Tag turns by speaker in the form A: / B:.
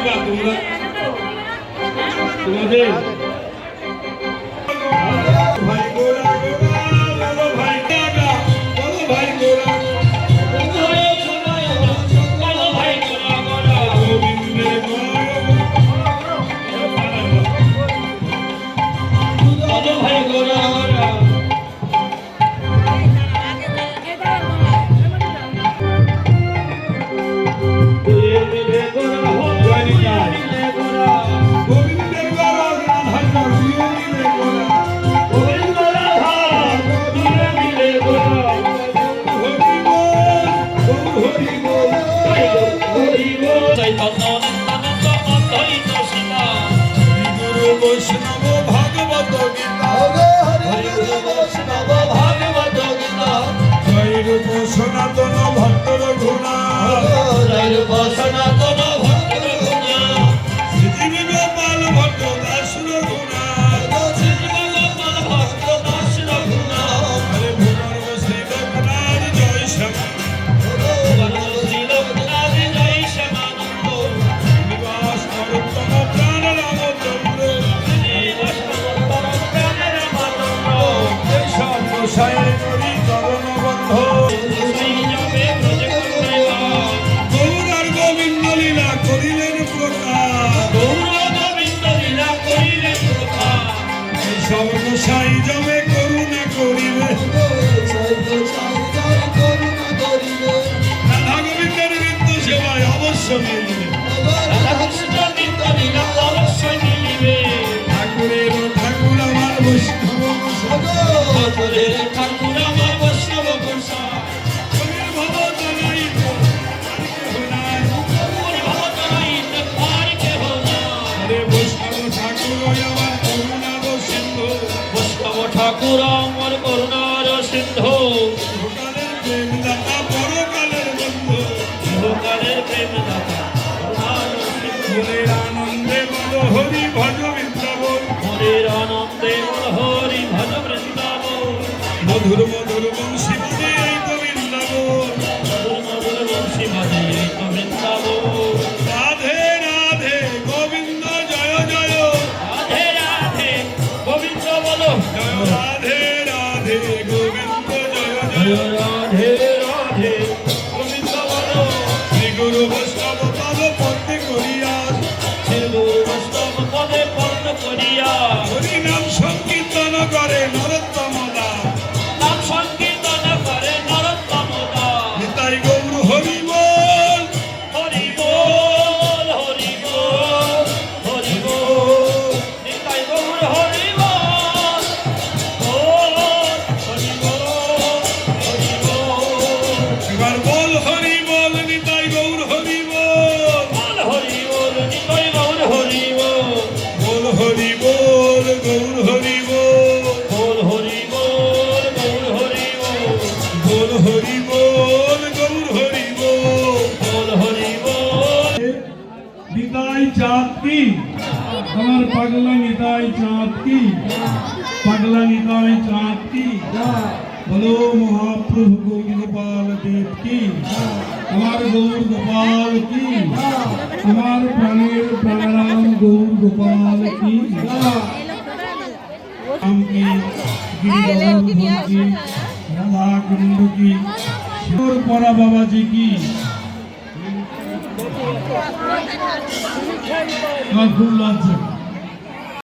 A: ਦੀ ਬਾਤ ਦੂੰਗਾ ਤੂੰ ਦੇ গুরু বৈষ্ণব ভাগবত গীতা। জয় রূপ সনাতন ভক্তর ঘোড়া শ্রী গোসাই জমে করুণা করিবে। রাধা গোবিন্দের নিত্য সেবায় অবশ্য মিলবে। ঠাকুর আমার
B: করুণার সিন্ধু।
A: ভোকালের প্রেম দাতা পরকালের বন্ধু।
B: ইহকালের প্রেম দাতা
A: মনের আনন্দে বল হরি ভজ বৃন্দাবন।
B: হরির আনন্দে হরি ভজ বৃন্দাবন।
A: মধুর মধুর রাধে রাধে গোবিন্দ শ্রী গুরু বৈষ্ণব পদ পদ্মে করিয়া এবার বল হরি বল নিতাই গৌর হরি বল।
B: বল হরি বল নিতাই গৌর হরি বল।
A: বল হরি বল গৌর হরি বল।
B: বল হরি বল গৌর হরি বল।
A: বল হরি বল গৌর হরি বল।
B: বল হরি বল।
A: নিতাই চাঁদ কি? আমার পাগলা নিতাই চাঁদ কি? পাগলা নিতাই চাঁদ কি? বলো মহাপ্রভু গোপাল দেব কি আমার গৌর গোপাল কি আমার প্রাণের প্রাণরাম গৌর গোপাল কি কি গিরিধর কি রাধা কুণ্ড কি শিবর পরা বাবাজি কি আমার খুব লজ্জা